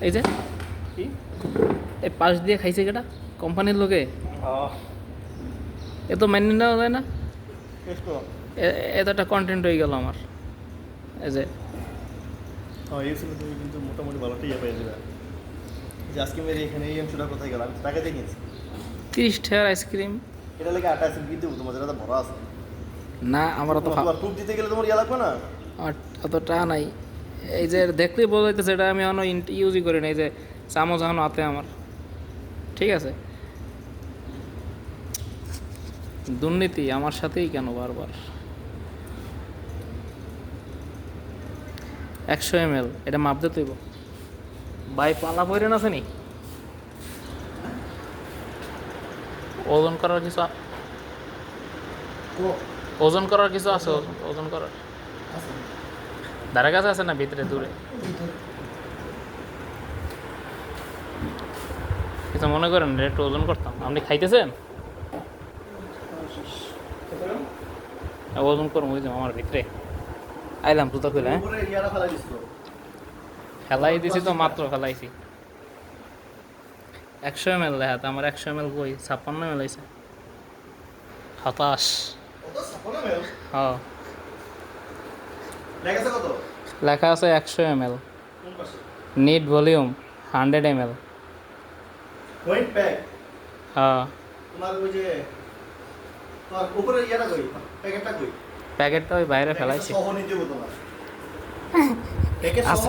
এই যে। কি? এই পাশ দিয়ে খাইছে কেটা কোম্পানির লোকে। এ তো মেনে নেওয়া যায় না? এ- তো একটা কন্টেন্ট হয়ে গেল আমার এই যে। কিন্তু মোটামুটি আজকে মেরে এখানে এই অংশটা কোথায় গেল? আমি তো টাকা দিয়ে কিনছি তিরিশ টাকার আইসক্রিম এটা লেগে আটা আছে কিন্তু তোমার যেটা ভরা আছে। না আমার অত তোমার দিতে গেলে তোমার ইয়ে লাগবে না? আমার অত টাকা নাই। এই যে দেখলেই বোঝা যাইতেছে এটা আমি এখনও ইউজই করি না এই যে চামচ এখনও হাতে আমার। ঠিক আছে? দুর্নীতি আমার সাথেই কেন বারবার? একশো এম এল এটা মাপ দিতে হইব। ভাই পালা আছে নি? ওজন করার কিছু ওজন করার কিছু আছে? ওজন- ওজন করার। ধারে কাছে আছে না ভিতরে? দূরে। কিছু মনে করেন একটু ওজন করতাম। আপনি খাইতেছেন? ওজন করুন ওই যে আমার ভিতরে। আইলাম জুতা খুলে হ্যাঁ? ফেলাই দিছি তো মাত্র ফেলাইছি। একশো এম এল দেখা আমার একশো এম এল কই? ছাপ্পান্ন এম এল হতাশ। হ্যাঁ। লেখা আছে একশো M L net volume hundred M L হ্যাঁ। প্যাকেটটা ওই বাইরে ফেলাইছি। আচ্ছা।